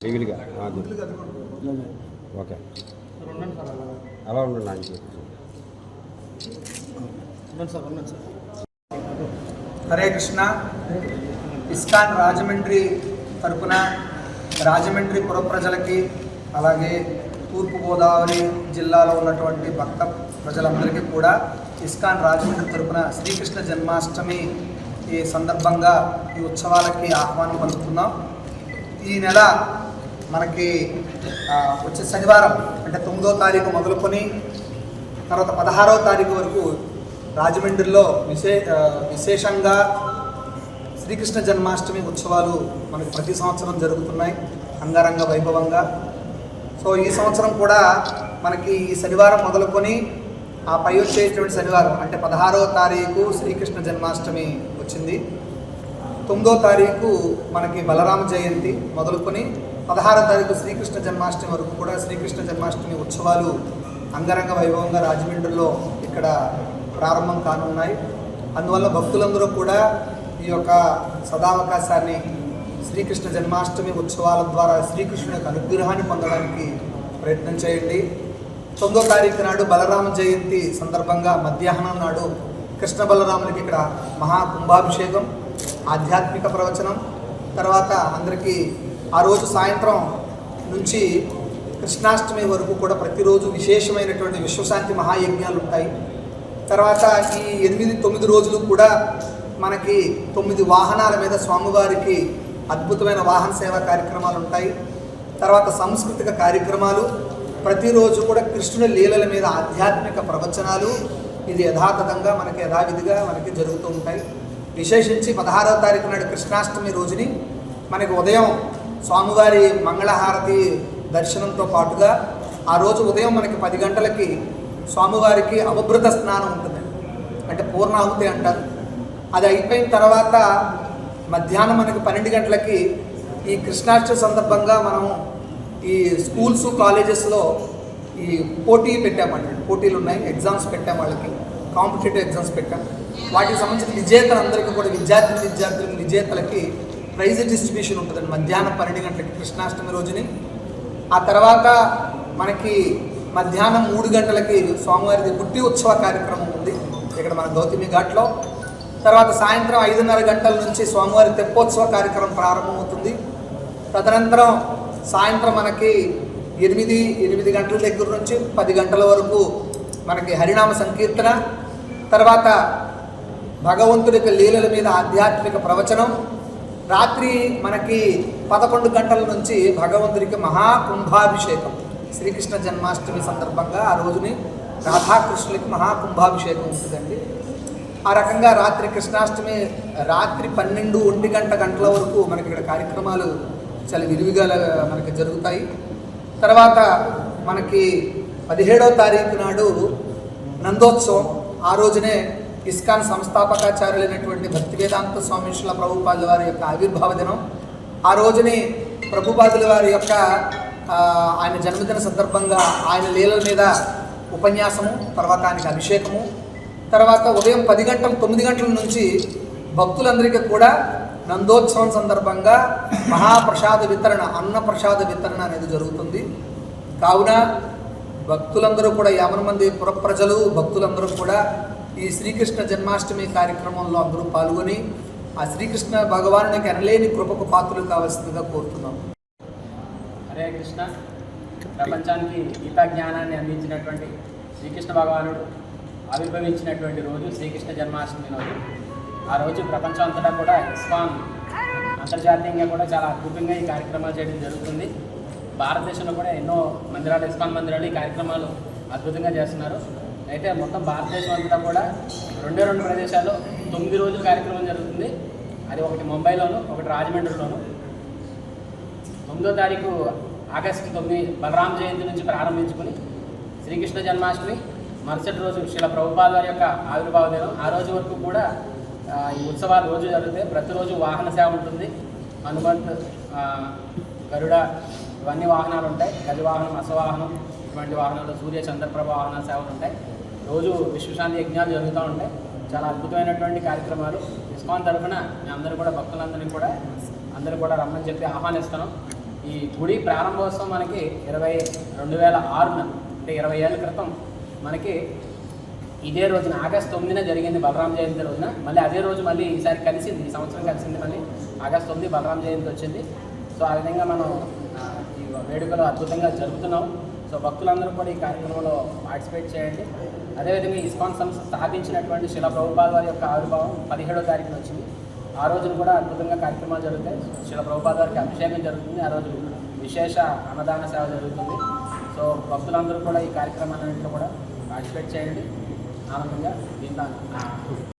అది ఓకే. అలా. ఉండండి ఆయన హరే కృష్ణ. ఇస్కాన్ రాజమండ్రి తరపున రాజమండ్రి పుర ప్రజలకి అలాగే తూర్పుగోదావరి జిల్లాలో ఉన్నటువంటి భక్త ప్రజలందరికీ కూడా ఇస్కాన్ రాజమండ్రి తరపున శ్రీకృష్ణ జన్మాష్టమి ఈ సందర్భంగా ఈ ఉత్సవాలకి ఆహ్వానం పలుకుతున్నాం. ఈ నెల మనకి వచ్చే శనివారం అంటే తొమ్మిదో తారీఖు మొదలుకొని తర్వాత పదహారవ తారీఖు వరకు రాజమండ్రిలో విశే విశేషంగా శ్రీకృష్ణ జన్మాష్టమి ఉత్సవాలు మనకి ప్రతి సంవత్సరం జరుగుతున్నాయి అంగరంగ వైభవంగా. సో ఈ సంవత్సరం కూడా మనకి ఈ శనివారం మొదలుకొని ఆ పై వచ్చేటువంటి శనివారం అంటే పదహారవ తారీఖు శ్రీకృష్ణ జన్మాష్టమి వచ్చింది. తొమ్మిదో తారీఖు మనకి బలరామ జయంతి మొదలుకొని పదహారో తారీఖు శ్రీకృష్ణ జన్మాష్టమి వరకు కూడా శ్రీకృష్ణ జన్మాష్టమి ఉత్సవాలు అంగరంగ వైభవంగా రాజమండ్రిలో ఇక్కడ ప్రారంభం కానున్నాయి. అందువల్ల భక్తులందరూ కూడా ఈ యొక్క సదావకాశాన్ని శ్రీకృష్ణ జన్మాష్టమి ఉత్సవాల ద్వారా శ్రీకృష్ణుని యొక్క అనుగ్రహాన్ని పొందడానికి ప్రయత్నం చేయండి. తొమ్మిదో తారీఖు నాడు బలరామ జయంతి సందర్భంగా మధ్యాహ్నం నాడు కృష్ణ బలరామునికి ఇక్కడ మహా కుంభాభిషేకం ఆధ్యాత్మిక ప్రవచనం తర్వాత అందరికీ ఆ రోజు సాయంత్రం నుంచి కృష్ణాష్టమి వరకు కూడా ప్రతిరోజు విశేషమైనటువంటి విశ్వశాంతి మహాయజ్ఞాలు ఉంటాయి. తర్వాత ఈ ఎనిమిది తొమ్మిది రోజులు కూడా మనకి తొమ్మిది వాహనాల మీద స్వామివారికి అద్భుతమైన వాహన సేవా కార్యక్రమాలు ఉంటాయి. తర్వాత సాంస్కృతిక కార్యక్రమాలు ప్రతిరోజు కూడా కృష్ణుని లీలల మీద ఆధ్యాత్మిక ప్రవచనాలు ఇది యథాతథంగా మనకి యథావిధిగా మనకి జరుగుతూ ఉంటాయి. విశేషించి పదహారవ తారీఖు నాడు కృష్ణాష్టమి రోజుని మనకి ఉదయం స్వామివారి మంగళహారతి దర్శనంతో పాటుగా ఆ రోజు ఉదయం మనకి పది గంటలకి స్వామివారికి అవభృత స్నానం ఉంటుంది. అంటే పూర్ణాహుతి అంటారు. అది అయిపోయిన తర్వాత మధ్యాహ్నం మనకి పన్నెండు గంటలకి ఈ కృష్ణాష్టమి సందర్భంగా మనం ఈ స్కూల్స్ కాలేజెస్లో ఈ పోటీ పెట్టామండి. పోటీలు ఉన్నాయి. ఎగ్జామ్స్ పెట్టాం వాళ్ళకి. కాంపిటేటివ్ ఎగ్జామ్స్ పెట్టాం. వాటికి సంబంధించిన విజేతలందరికీ కూడా విద్యార్థి విద్యార్థులకు విజేతలకి ప్రైజ్ డిస్ట్రిబ్యూషన్ ఉంటుందండి. మధ్యాహ్నం పన్నెండు గంటలకి కృష్ణాష్టమి రోజుని. ఆ తర్వాత మనకి మధ్యాహ్నం మూడు గంటలకి స్వామివారిది పుట్టి ఉత్సవ కార్యక్రమం ఉంది. ఇక్కడ మన గౌతమి ఘాట్లో. తర్వాత సాయంత్రం ఐదున్నర గంటల నుంచి స్వామివారి తెప్పోత్సవ కార్యక్రమం ప్రారంభమవుతుంది. తదనంతరం సాయంత్రం మనకి ఎనిమిది ఎనిమిది గంటల దగ్గర నుంచి పది గంటల వరకు మనకి హరినామ సంకీర్తన. తర్వాత భగవంతుడి యొక్క లీలల మీద ఆధ్యాత్మిక ప్రవచనం. రాత్రి మనకి పదకొండు గంటల నుంచి భగవంతుడికి మహాకుంభాభిషేకం. శ్రీకృష్ణ జన్మాష్టమి సందర్భంగా ఆ రోజుని రాధాకృష్ణులకి మహాకుంభాభిషేకం ఉంటుందండి. ఆ రకంగా రాత్రి కృష్ణాష్టమి రాత్రి పన్నెండు ఒంటి గంట గంటల వరకు మనకి ఇక్కడ కార్యక్రమాలు చాలా విరివిగా మనకి జరుగుతాయి. తర్వాత మనకి పదిహేడవ తారీఖు నాడు నందోత్సవం. ఆ రోజునే ఇస్కాన్ సంస్థాపకాచార్యులైనటువంటి భక్తి వేదాంత స్వామీశ్వర ప్రభుపాదుల వారి యొక్క ఆవిర్భావ దినం. ఆ రోజుని ప్రభుపాదుల వారి యొక్క ఆయన జన్మదిన సందర్భంగా ఆయన లీలల మీద ఉపన్యాసము తర్వాత ఆయనకి అభిషేకము. తర్వాత ఉదయం పది గంటల తొమ్మిది గంటల నుంచి భక్తులందరికీ కూడా నందోత్సవం సందర్భంగా మహాప్రసాద వితరణ అన్న ప్రసాద వితరణ అనేది జరుగుతుంది. కావున భక్తులందరూ కూడా యాభై మంది పుర ప్రజలు భక్తులందరూ కూడా ఈ శ్రీకృష్ణ జన్మాష్టమి కార్యక్రమంలో అందరూ పాల్గొని ఆ శ్రీకృష్ణ భగవానునికి ఎనలేని కృపకు పాత్రలు కావాల్సిందిగా కోరుతున్నాం. హరే కృష్ణ. ప్రపంచానికి గీతా జ్ఞానాన్ని అందించినటువంటి శ్రీకృష్ణ భగవానుడు ఆవిర్భవించినటువంటి రోజు శ్రీకృష్ణ జన్మాష్టమి రోజు. ఆ రోజు ప్రపంచం అంతటా కూడా ఇస్కాన్ అంతర్జాతీయంగా కూడా చాలా అద్భుతంగా ఈ కార్యక్రమాలు చేయడం జరుగుతుంది. భారతదేశంలో కూడా ఎన్నో మందిరాలు ఇస్కాన్ మందిరాలు ఈ కార్యక్రమాలు అద్భుతంగా చేస్తున్నారు. అయితే మొత్తం భారతదేశం అంతటా కూడా రెండే రెండు ప్రదేశాల్లో తొమ్మిది రోజుల కార్యక్రమం జరుగుతుంది. అది ఒకటి ముంబైలోను ఒకటి రాజమండ్రిలోను. తొమ్మిదో తారీఖు ఆగస్టు తొమ్మిది బలరామ జయంతి నుంచి ప్రారంభించుకుని శ్రీకృష్ణ జన్మాష్టమి మరుసటి రోజు శిల ప్రభుపాద వారి యొక్క ఆవిర్భావ దినం. ఆ రోజు వరకు కూడా ఈ ఉత్సవాలు రోజు జరుగుతాయి. ప్రతిరోజు వాహన సేవ ఉంటుంది. హనుమంత్ గరుడ ఇవన్నీ వాహనాలు ఉంటాయి. గజ వాహనం అశ్వవాహనం ఇటువంటి వాహనాలు సూర్య చంద్రప్రభ వాహన సేవలు ఉంటాయి. రోజు విశ్వశాంతి యజ్ఞాలు జరుగుతూ ఉంటాయి. చాలా అద్భుతమైనటువంటి కార్యక్రమాలు. ఇస్కాన్ తరఫున మేము అందరూ కూడా భక్తులందరినీ కూడా అందరూ కూడా రమ్మని చెప్పి ఆహ్వానిస్తున్నాం. ఈ గుడి ప్రారంభోత్సవం మనకి ఇరవై రెండు వేల ఆరున అంటే ఇరవై ఏళ్ళ క్రితం మనకి ఇదే రోజున ఆగస్ట్ తొమ్మిదిన జరిగింది బలరాం జయంతి రోజున. మళ్ళీ అదే రోజు మళ్ళీ ఈసారి కలిసింది ఈ సంవత్సరం కలిసింది మళ్ళీ ఆగస్ట్ తొమ్మిది బలరాం జయంతి వచ్చింది. సో ఆ విధంగా మనం ఈ వేడుకలు అద్భుతంగా జరుపుతున్నాం. సో భక్తులందరూ కూడా ఈ కార్యక్రమంలో పార్టిసిపేట్ చేయండి. అదేవిధంగా ఇస్కాన్ సంస్థ స్థాపించినటువంటి శిల ప్రభుపాద వారి యొక్క ఆవిర్భావం పదిహేడో తారీఖున వచ్చింది. ఆ రోజున కూడా అద్భుతంగా కార్యక్రమాలు జరుగుతాయి. శిల ప్రభుపాద వారికి అభిషేకం జరుగుతుంది. ఆ రోజు విశేష అన్నదాన సేవ జరుగుతుంది. సో భక్తులందరూ కూడా ఈ కార్యక్రమాలన్నింటిలో కూడా పార్టిసిపేట్ చేయండి. ఆనందంగా దీంట్లో